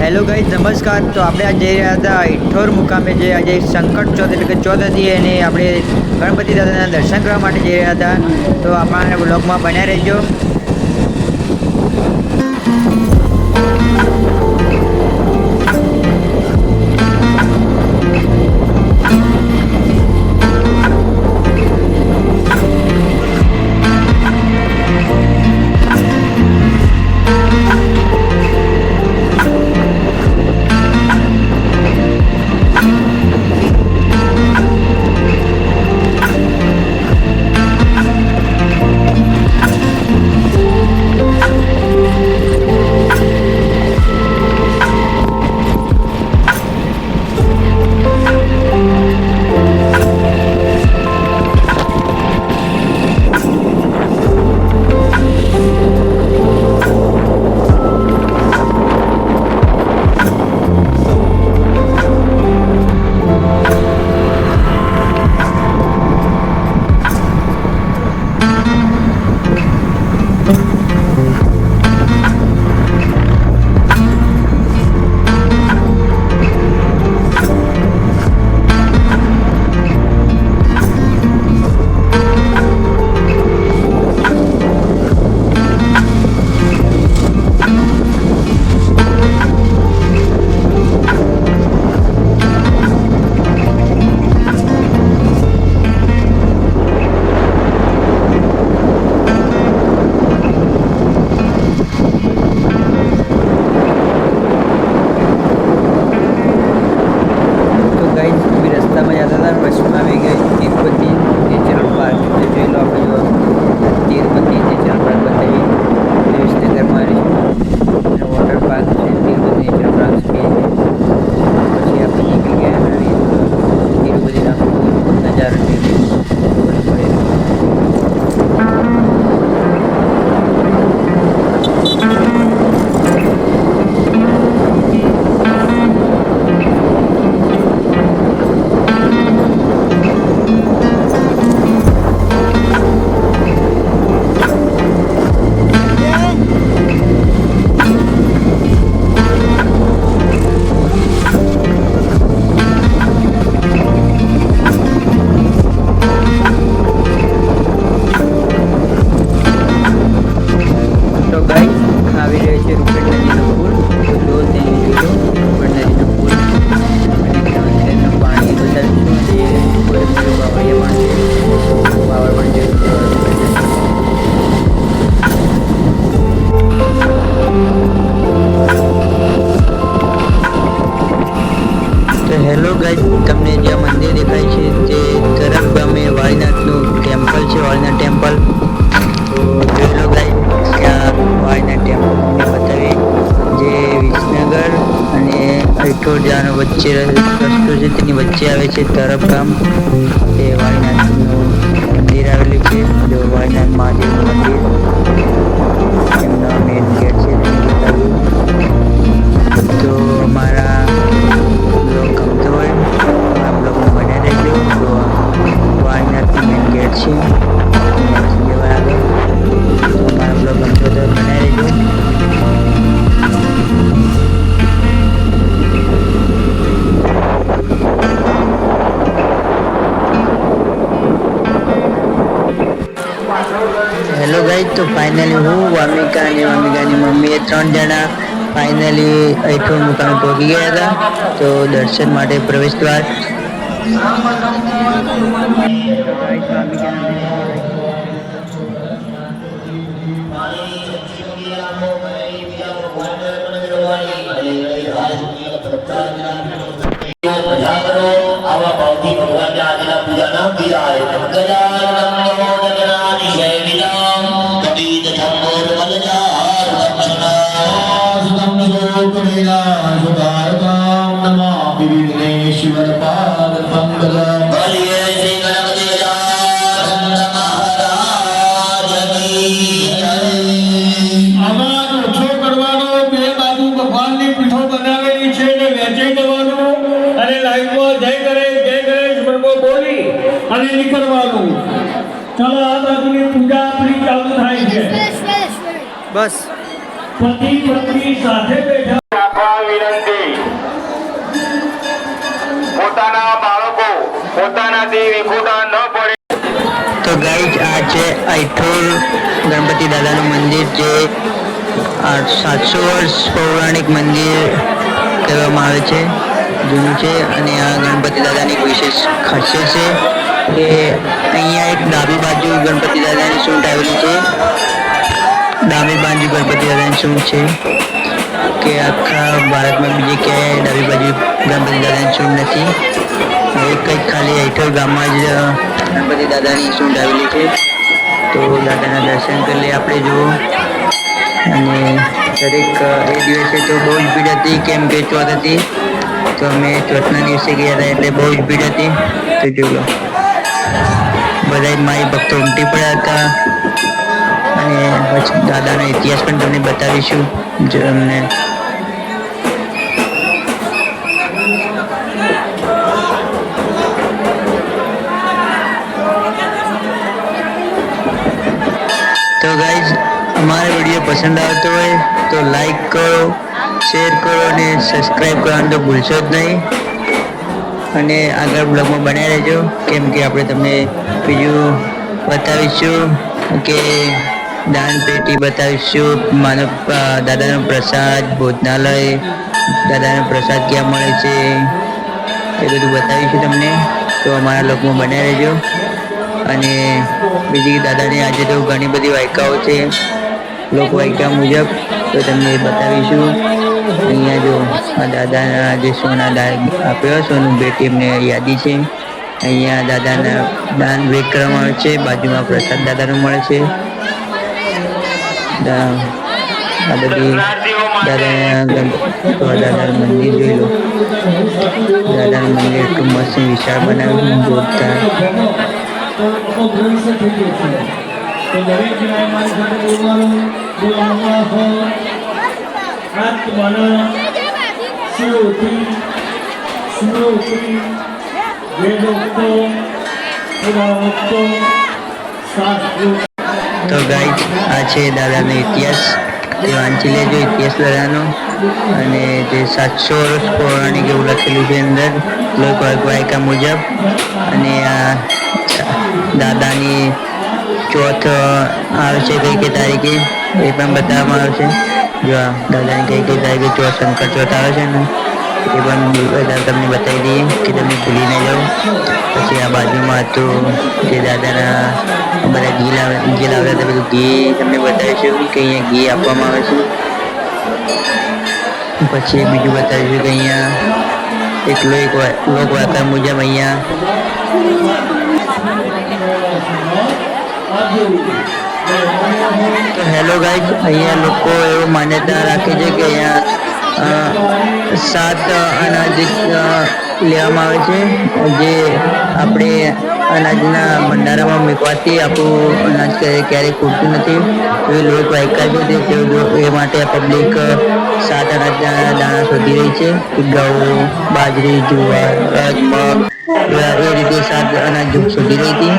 Hello ગાઈ નમસ્કાર. તો આપણે આજે જઈ રહ્યા હતા ઇઠોર મુકામે જે આજે સંકટ ચોથ એટલે કે ચોથ હતી અને આપણે ગણપતિ દાદાના દર્શન કરવા માટે જઈ રહ્યા હતા. તો આપણા બ્લોગમાં બન્યા રહેજો. છે તરફ ગામ એ વાળીનાથનું મંદિર આવેલું છે. જો વાળીનાથ મહાદેવનું મંદિર, એમનો મેન ગેટ છે તો મારા બ્લોગ ગમતો હોય અમારા બ્લોગમાં બન્યા રહેજો. તો વાળનાથની મેન ગેટ છે. ફાઇનલી હું વામિકા અને વામિકાની મમ્મી એ ત્રણ જણા ફાઇનલી અઠોર મુકામે પહોંચી ગયા હતા. તો દર્શન માટે પ્રવેશ દ્વાર લોકવેલા સુધારકામ નમામિ વિઘ્નેશ્વર પાદ પંકજમ બલિયે શ્રી મહારાજ કી જય આમાં ઓછો કરવાનો બે બાજુ ભગવાનની પીઠો બનાવેલી છે એને વેચી દેવાનું અને લાઈનમાં જય કરે જય ગણેશ મંડળો બોલી અને નીકળવાનું ચાલો આ બાજુની પૂજા આપણી ચાલુ થાય છે બસ. પતિ પત્ની સાથે બેઠા તો ગાઈજ આ છે અઠોર ગણપતિ દાદાનું મંદિર જે સાતસો વર્ષ પૌરાણિક મંદિર કહેવામાં આવે છે, જૂનું છે અને આ ગણપતિ દાદાની વિશેષ ખાસિયત છે કે અહીંયા એક ડાબી બાજુ ગણપતિ દાદાની સૂંટ આવેલી છે. ડાબી બાજુ ગણપતિ દાદાની સૂંટ છે. કે આખા ભારતમાં બીજે ક્યાંય ડાબી બાજુ ગણપતિ દાદાની સૂંઢ નથી. એક જ ખાલી હેઠળ ગામમાં જ ગણપતિ દાદાની સૂંઢ આવેલી છે. તો દાદાના દર્શન કરી લઈએ આપણે જુઓ. અને દરેક એ દિવસે તો બહુ જ ભીડ હતી, કેમ કે ચોથ હતી. તો અમે ચોથના દિવસે ગયા હતા એટલે બહુ જ ભીડ હતી. તો જોઈ બધા માઈ ભક્તો ઉમટી પડ્યા હતા. અને પછી દાદાનો ઇતિહાસ પણ તમને બતાવીશું. જો અમને તો ગાઈઝ અમારો વીડિયો પસંદ આવતો હોય તો લાઈક કરો શેર કરો અને સબસ્ક્રાઈબ કરવાનું તો ભૂલશો જ નહીં. અને આગળ બ્લોગમાં બન્યા રહેજો. કેમ કે આપણે તમને બીજું બતાવીશું કે દાન પેટી બતાવીશું માનવ દાદાનો પ્રસાદ, ભોજનાલય, દાદાનો પ્રસાદ ક્યાં મળે છે? એ બધું બતાવીશું તમને. તો અમારા લોકમાં બન્યા રહેજો. અને બીજી દાદાની આજે તો ઘણી બધી વાયકાઓ છે. લોક વાયકા મુજબ તો તમને બતાવીશું અહીંયા જો દાદાના જે સોના દાન આપ્યો. સોનું ભેટ એમને યાદી છે. અહીંયા દાદાના દાન ભેટ કરવામાં આવે છે. બાજુમાં પ્રસાદ દાદાનું મળે છે. દા- આ બધી દાદાના ગણ- દાદાનું મંદિર જોઈ લો દાદાનું મંદિર એટલું મસ્ત વિશાળ બનાવ્યું છે જોરદાર તો ભવિષ્ય થઈ ગયું છે તો દરેક જણાએ મારી સાથે બોલવાનું બોલવાનું આત્મન શિવતિ સ્મૃતિ વેદોક્તો પુરાવોક્તો શાસ્ત્રો તો ગાઈડ આ છે દાદાનો ઇતિહાસ. તે વાંચી લેજો ઇતિહાસ દાદાનો. અને જે સાતસો વર્ષ પૌરાણિક એવું લખેલું છે અંદર, લોક વાયકા મુજબ. અને આ દાદાની ચોથ આવે છે કઈ કઈ તારીખે, એ પણ બતાવવામાં આવે છે જો દાદાની કઈ કઈ તારીખે ચોથ શંકર ચોથ આવે છે ને, એ પણ બધા તમને બતાવી દઈએ કે તમે ભૂલી ન જાઓ. પછી આ બાજુમાં હતું જે દાદાના બધા ઘી ઘી તમને બતાવીશું કે અહીંયા ઘી આપવામાં આવે છે. પછી બીજું બતાવીશું કે અહીંયા એક લોક વા- લોક વાર્તા મુજબ અહીંયા તો હેલો ગાઈઝ અહીંયા લોકો એવું માન્યતા રાખે છે કે અહીંયા અ, સાત અનાજ અ, લેવામાં આવે છે. જે આપણે અનાજના ભંડારામાં મૂકવાથી આપણું અનાજ ક્યારે ક્યારેય ખૂટતું નથી. એ લોક વાયકા છે તે એ માટે પબ્લિક સાત અનાજના દાણા શોધી રહી છે. ઘઉં બાજરી, જુવાર મગ એ રીતે સાત અનાજ શોધી રહી હતી,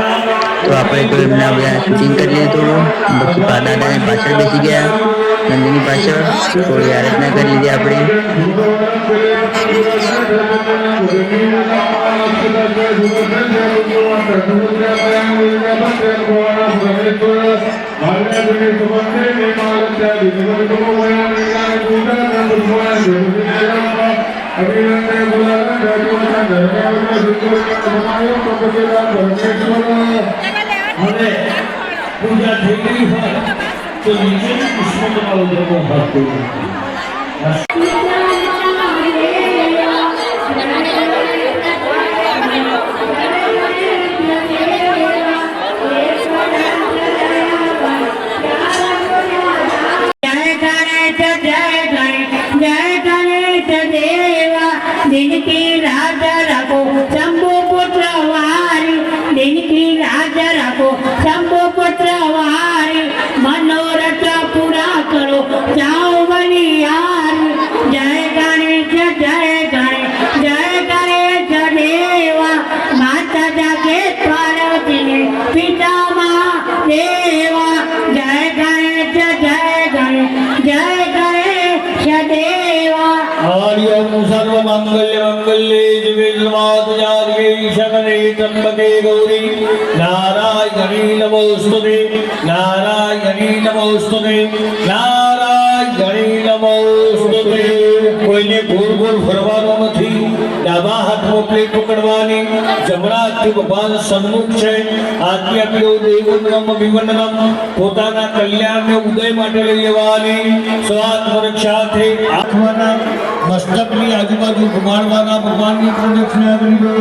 તો આપણે તો એમના બધા શૂટિંગ કરી લીધું. થોડું પછી દાદાને પાછળ બેસી ગયા. નંદીની પાછળ થોડી આરાધના કરી લીધી આપણે હવે પૂજા થઈ ગઈ હોય নিজেই উষ্ণতা পালন ভাব করবেন सर्वमङ्गल्यमङ्गल्ये दिवे सर्वात्मजादिवे शरणे त्र्यम्बके गौरी नारायणी नमोऽस्तुते નમોસ્તુતે નારાયણી નમોસ્તુતે કોઈને ગોળ ગોળ ફરવાનો નથી ડાબા હાથમાં પ્લેટ પકડવાની જમણા હાથથી ભગવાન સન્મુખ છે આજ્ઞા દેવનમ વિવનમ પોતાના કલ્યાણને ઉદય માટે લઈ લેવાની સ્વાત્મરક્ષાથી આંખવાના મસ્તકની આજુબાજુ ઘુમાડવાના ભગવાનની પ્રદક્ષિણા કરી દો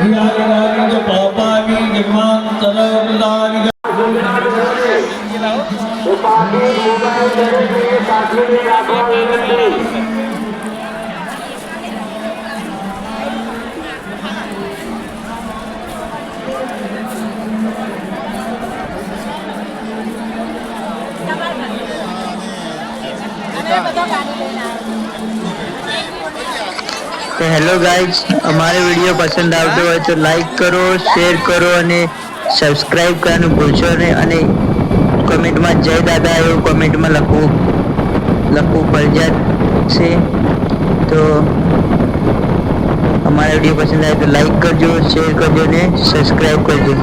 હિયાની પાપાની જન્માંતરદાની તો હેલો ગાઈઝ, અમારો વીડિયો પસંદ આવતો હોય તો લાઈક કરો, શેર કરો અને સબસ્ક્રાઈબ કરવાનું ભૂલશો નહીં અને કોમેન્ટમાં જય દાદા એવું કોમેન્ટમાં લખવું લખવું ફરજિયાત છે. તો અમારા વીડિયો પસંદ આવે તો લાઈક કરજો, શેર કરજો અને સબસ્ક્રાઈબ કરજો.